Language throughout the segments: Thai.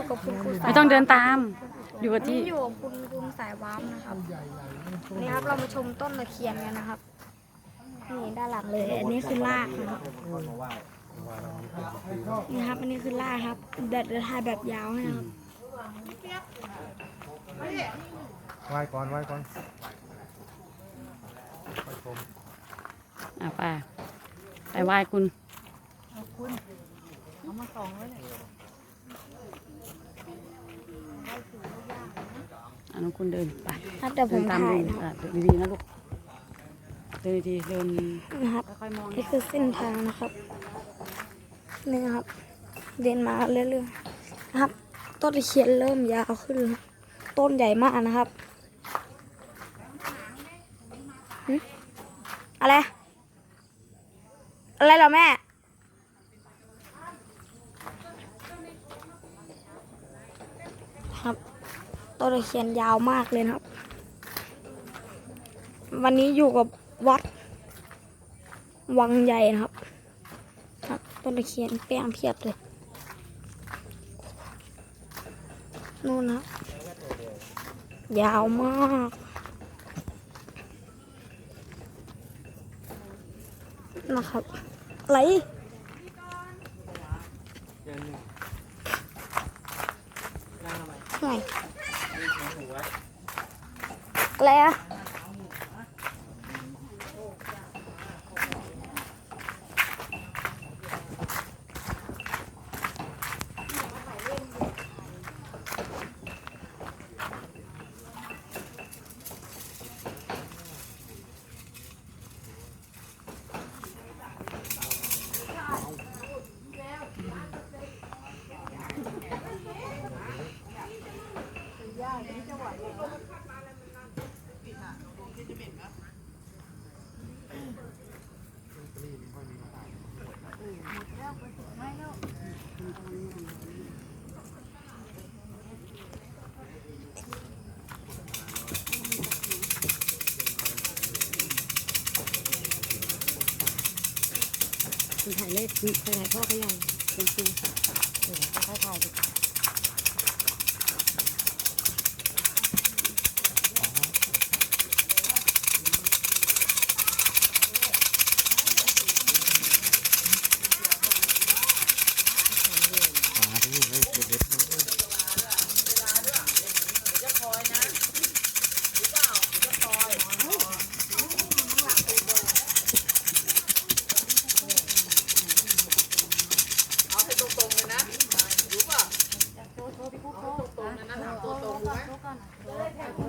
อยู่กับคุณครูสายไม่ต้องเดินตาม อยู่กับนี่ที่อยู่กับคุณครูสายวามนะครับ นี่ครับเรามาชมต้นตะเคียนกันนะครับ นี่ด้านหลังเลย อันนี้คือรากนะครับ นี่ครับ อันนี้คือรากครับแบบจะถ่ายแบบยาวให้นะครับ ไหว้ก่อนไหว้ก่อนอะไป้าไปไหว้คุณ เอาน้ องคุณเดินไปครับเดี๋ยวผเดิมนตามถ่ายดูนะครับอะเดินดีๆนะลูก เดินดีๆเดินนะครับ ค่อยๆมองนี่คือเส้นทางนะครับนี่นะครับ เดินมาเรื่อยๆนะครับ ต้นตะเคียนเริ่มยาวขึ้นแล้วต้นใหญ่มากนะครับหึอะไร อะไรเหรอแม่ ครับ ต้นตะเคียนยาวมากเลยครับ วันนี้อยู่กับวัด วังใหญ่นะครับครับต้นตะเคียนแป้งเพียบเลยนู่นนะยาวมากนะครับอะไรไง อะไรอะ ถ่ายเลขคุณถ่ายพ่อเขาใหญ่เป็นปีเออค่อยถ่ายดู หาที่ให้เด็ด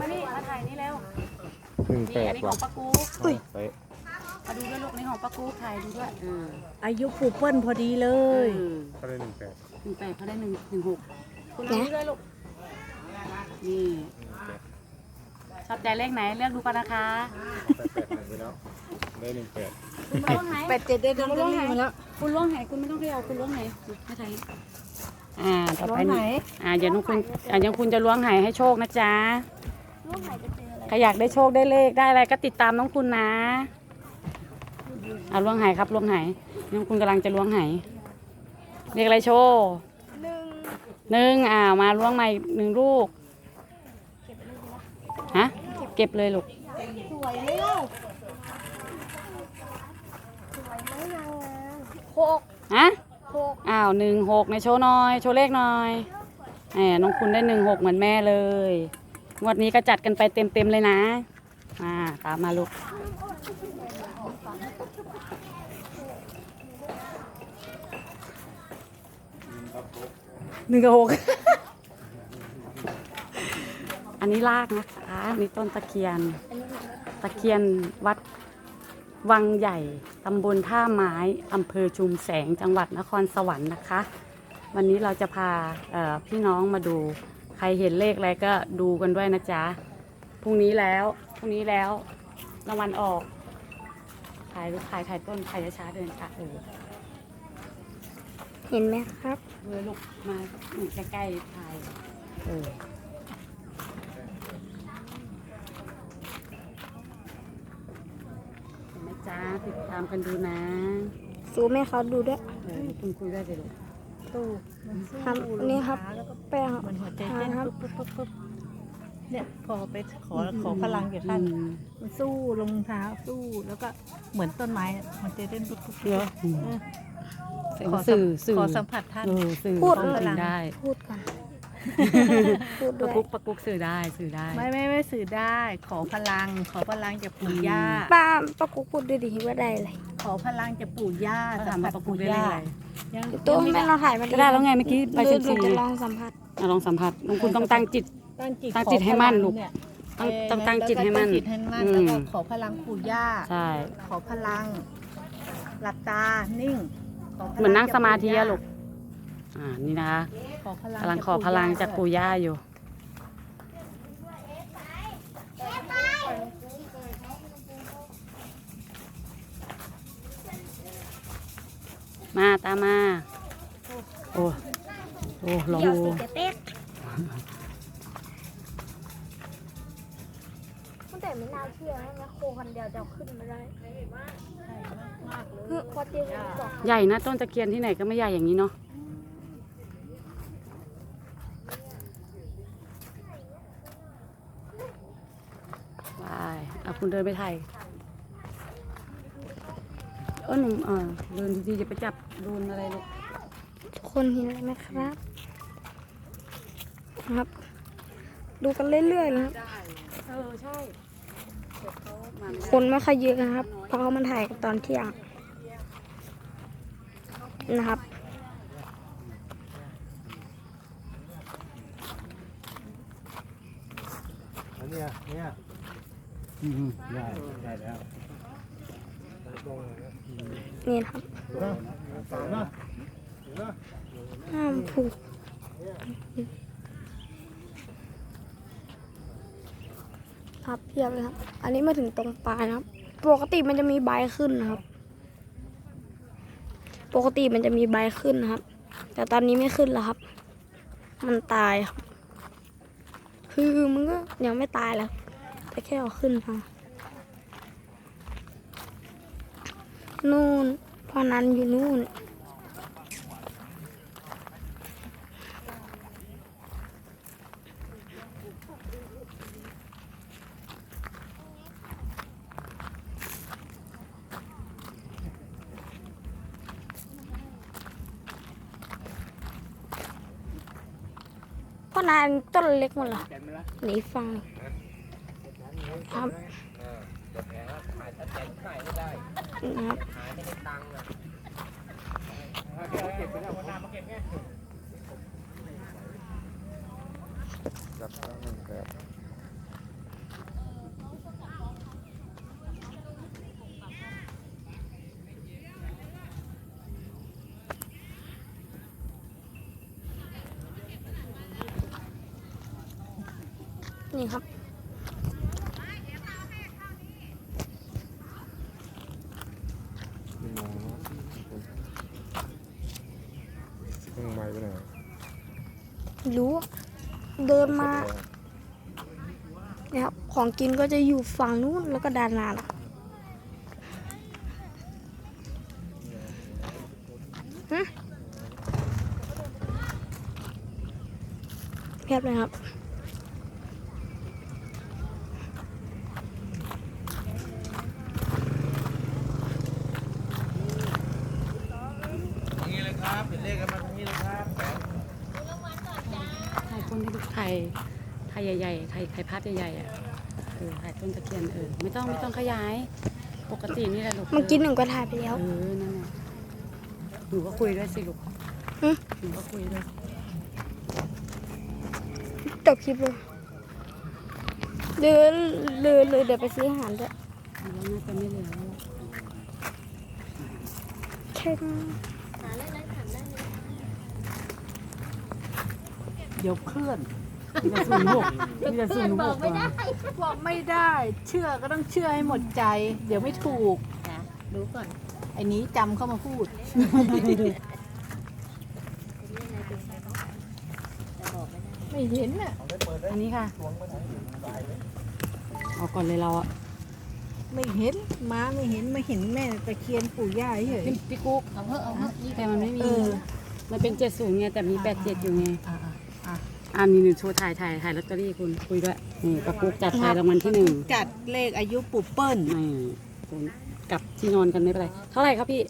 มานี่มาถ่ายนี่เร็ว ห นึ่งแปนี่ดอันนี้ขว่ะองป้ากูเป๊ะมาดูด้วยลูกนี่ของป้ากูถ่ายดูด้วยเอออายุปูเปิ้ลพอดีเลเอย อก็ได้หนึ่งแปดหนึ่งแปดเขาได้หนึ่งหนึ่งหกคุณลองนี่ด้วยลูกนี่ชอบใจเลขไหนเลือกดูกันนะคะแปดแปดหนึ่งไปแล้วได้หนึ่งแปดคุณมาล่วงไหนแปดเจ็ดได้ดังคุณเรื่ล่วองงไหนมาแล้วคุณล่วงไหนคุณไม่ต้องเขย่าคุณล่วงไหนไม่ถ่ายอ่าต่อไปล้วงไหนนี่อ่าเดี๋ยวน้องคุณอ่าเดี๋ยวคุณจะล้วงไหให้โชคนะจ๊ะรูปไหนจะเจออะไร ใครอยากได้โชคได้เลขได้อะไรก็ติดตามน้องคุณนะเอาล้วงไหครับล้วงไหน้องคุณกำลังจะล้วงไหเรียกอะไรโชว์หนึ่งหนึ่งอ่ามาล้วงใหม่หนึ่งลูกฮะเก็บเลยลูกสวยไหมเล่าสวยไหมนางงามหกฮะหกอ้าวหนึ่งหกในโชว์หน่อย โชว์เลขหน่อยแหมน้องคุณได้หนึ่งหกเหมือนแม่เลย งวดนี้ก็จัดกันไปเต็มๆเลยนะ มาตามมาลูก หนึ่งกับหก อันนี้ลากนะคะนนี่ต้นตะเคียน ตะเคียนวัดวังใหญ่ ตำบลท่าไม้ อำเภอชุมแสง จังหวัดนครสวรรค์นะคะ วันนี้เราจะพาพี่น้องมาดู ใครเห็นเลขอะไรก็ดูกันด้วยนะจ๊ะพรุ่งนี้แล้วพรุ่งนี้แล้วรางวัลออกถ่ายรูปถ่ายถ่ายต้นถ่ายช้าๆเดินค่ะเออเห็นไหมครับเออลูกมาใกล้ๆถ่ายเออเห็นไหมจ๊ะติดตามกันดูนะ ซูมให้เขาดูด้วยเออคุณคุยได้เลยลูก ตู้มันสู้ครับลงนี่ครับ ขาแล้วก็แป้งเหมือนหัวใจทาเต้นครับปุ๊บปุ๊บปุ๊บปุ๊บเนี่ยพอไปขอขอพลังจากท่านอืมมันสู้ลงเท้าสู้แล้วก็เหมือนต้นไม้อะมันจะเต้นปุ๊บปุ๊บปุ๊บเหรออืมเออเสียงขอสัมสื่อสื่อขอสัมผัสท่าน เออสื่อพูด ต้องถึงได้ พูดก่อนพูดปด้ระวยกุกประกุกสื่อได้สื่อได้ ไม่ไม่ไม่สื่อได้ขอพลัง ขอพลังจากปู่ย่าป้าป้ากุ๊กพูดด้วยดิว่าได้อะไรขอพลังจากปู่ย่าถ้าถามว่าประกุกได้เลขอะไรยัง ตัวยังไม่แม่เราถ่ายมาก็ได้แล้วไงเมื่อกี้ไปหรืสิอบหรือสี่จะลองสัมผัสอะลองสัมผัสลุงคุณต้องตั้งจิต ตั้งจิตตั้งจิตให้มั่นขอพลูกเนี่ยต้องเต้องตั้งจิตให้มั่นแล้วก็ตั้งจิตให้มั่นอืมแล้วก็ขอพลังปู่ย่าใช่ขอพลัง หลับตา นิ่งขพลัเหมือนนั่งสมาธิจอะกลูกอ่านี่นะคะขอพลังกำลังขอพลังจากปู่ย่าอยู่ มาตามมา โอ้ โอ้ลองเดี๋ยวดูสิจะเต๊กแต่ไม่น่าเชื่อนะแม่โคคันเดียวจะเอาขึ้นมาได้คือพอเจ๊บอกใหญ่นะต้นตะเคียนที่ไหนก็ไม่ใหญ่อย่างนี้เนาะไปเอาคุณเดินไปถ่าย เออหนุ่มเออเดินดีๆจะไปจับโดนอะไรลูกคนเห็นอะไรไหมครับ ครับ ดูกันเรื่อยๆเลยครับ เออใช่เดี๋ยวเขามาคนไม่ค่อยเยอะนะครับ เพราะเขามาถ่ายกันตอนเที่ยงนะครับนเนี้ยเนี่ยอืมได้ได้แล้ว นี่นะครับห้ามผูกครับเพียบเลยครับ อันนี้มาถึงตรงปลายนะครับ ปกติมันจะมีใบขึ้นนะครับ ปกติมันจะมีใบขึ้นนะครับ แต่ตอนนี้ไม่ขึ้นแล้วครับ มันตายครับ คือมันก็ยังไม่ตายแล้วแต่แค่เอาขึ้นมา นู่นพอนั้นอยู่นู่นเพราะนานต้นเล็กหมดเหรอหนีฟังครับ นะครับรับแล้วหนึ่งแปดนี่ครับ ไม่มองเนาะมึงไม้ไปไหน รู้อะ เดินมานะครับของกินก็จะอยู่ฝั่งนู้นแล้วก็ด้านหน้าล่ะฮะเพียบเลยครับถ่ายต้นที่ลูกถ่าย ถ่ายใหญ่ๆถ่ายถ่ายภาพใหญ่ๆอะเออถ่ายต้นตะเคียนเออไม่ต้องไม่ต้องขยาย ปกตินี่แหละลูกเมื่อกี้หนึ่งก็ถ่ายไปแล้ว เออนั่นแหละหนูก็คุยด้วยสิลูกหึ หนูก็คุยด้วยจบคลิปเลยเดินเลยเลยเดี๋ยวไปซื้ออาหารด้วยแล้วน่าจะไม่เหลือแล้วแค่นั้น เดี๋ยวเคลื่อนมีแต่ศูนย์หกมีแต่ศูนย์หกตัวบอกไม่ได้ เชื่อก็ต้องเชื่อให้หมดใจ เดี๋ยวไม่ถูกรู้ก่อนไอ้นี้จำเข้ามาพูดไม่เห็นน่ะอันนี้ค่ะเอาก่อนเลยเราอะไม่เห็นม้าไม่เห็นไม่เห็นแม่ตะเคียนปู่ย่าเฉยพี่พี่กุ๊กเอาเถอะเอาเถอะแต่มันไม่มี เออมันเป็นเจ็ดศูนย์ไงแต่มีแปดเจ็ดอยู่ไง อ่า อ่าอันนี้หนึ่งโชว์ถ่ายถ่ายถ่ายลอตเตอรี่คุณคุยด้วยนี่ประกุกจัดถ่ายรางวัลที่หนึ่งจัดเลขอายุปู่เปิ้ลนี่คุณกลับที่นอนกันไม่เป็นไรเท่าไหร่ครับพี่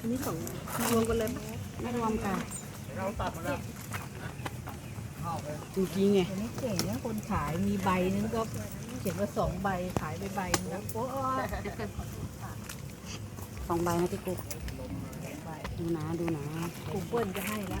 อันนี้สองรวมกันเลยไม่รวมกันจริงๆไงอันนี้เก่งนะคนขายมีใบนึงก็เขียนว่าสองใบขายไปใบนึงแล้วโอ้ยสองใบนะพี่กุ๊กใบดูนะดูนะปู่เปิ้ลจะให้ละ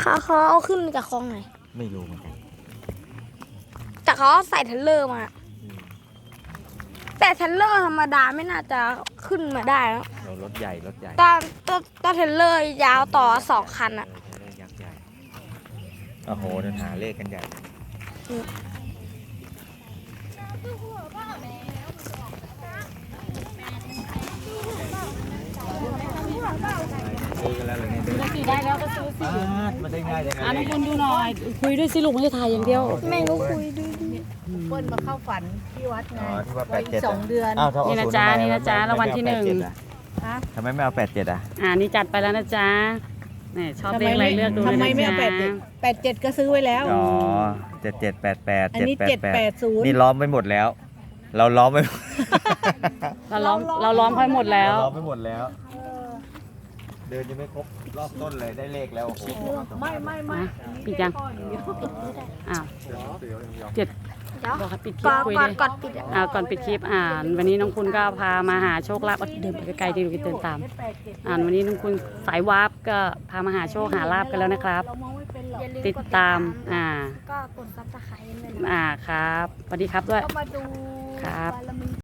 เขาเขาเอาขึ้นมาจากคลองไหนไม่รู้เหมือนกันแต่เขาเอาใส่เทรลเลอร์มาอืมแต่เทรลเลอร์ธรรมดาไม่น่าจะขึ้นมาได้แล้วเรารถใหญ่รถใหญ่ตอนตอนตอนเทรลเลอร์ยาวต่อสองคันอะ เออเลขยักษ์ใหญ่โอ้โหเดินหาเลขกันใหญ่ ได้แล้วก็ซื้อสิอ่ามันได้ง่ายจังอะเลน้องยคุณดูหน่อย คุยด้วยสิลูกไม่ได้ถ่ายอย่างเดียว แม่งก็คุยด้วยปู่เปิ้ลมาเข้าฝันที่วัดไงอ๋อที่ว่าแปไว้ดอีเจ็ดกสองเดือนอ้าวถ้าเอานี่นะศูย์จ๊ะทำไมนี่นะจ๊ะไม่รางวัลที่หนึ่งไม่เอาแปดเจ็ดอะฮะทำไมไม่เอาแปดเจ็ดอะ อ่านี่จัดไปแล้วนะจ๊ะนี่ชอบเลขอะไรเลือกดูเลยทำไมนะไม่จ๊เอาแปดเจ็ดะแปดเจ็ดก็ซื้อไว้แล้ว อ๋อเจ็ดเจ็ดแปดแปดอันเจ็ดนี้แปดเจ็ดแปแปดดศูนย์นี่ล้อมไปหมดแล้ว เราล้อมไปเราล้อมเราล้อมค่อยหมดแล้วเราล้อมไปหมดแล้ว เดินยังไม่ครบ รอบต้นเลยได้เลขแล้วโอ้โหไม่ไม่ไม่อะปิดยังข้ออย่างเดียวอ้าวเดี๋ยวเดี๋ยวยังยอมเจ็ดเดี๋ยวบอกให้ปิดคลิก่ปอนคุยก่อนดิก่อนปิดอะอ่าก่อนปิดคลิปอ่านวันนี้น้องคุณก็พามาหาโชคลาภเอาเดินไปไกลๆดีดูกันเดินตามแปดเจ็ดอ่านวันนี้น้องคุณสายวาร์ปก็พามาหาโชคหาลาบกันแล้วนะครับเรามองไม่เป็นหรอกอย่าลืมติดกตามอ่าก็กดซับสไครต์ด้วยนะอ่าครับสวัสดีครับด้วยก็มาดูครับบารมี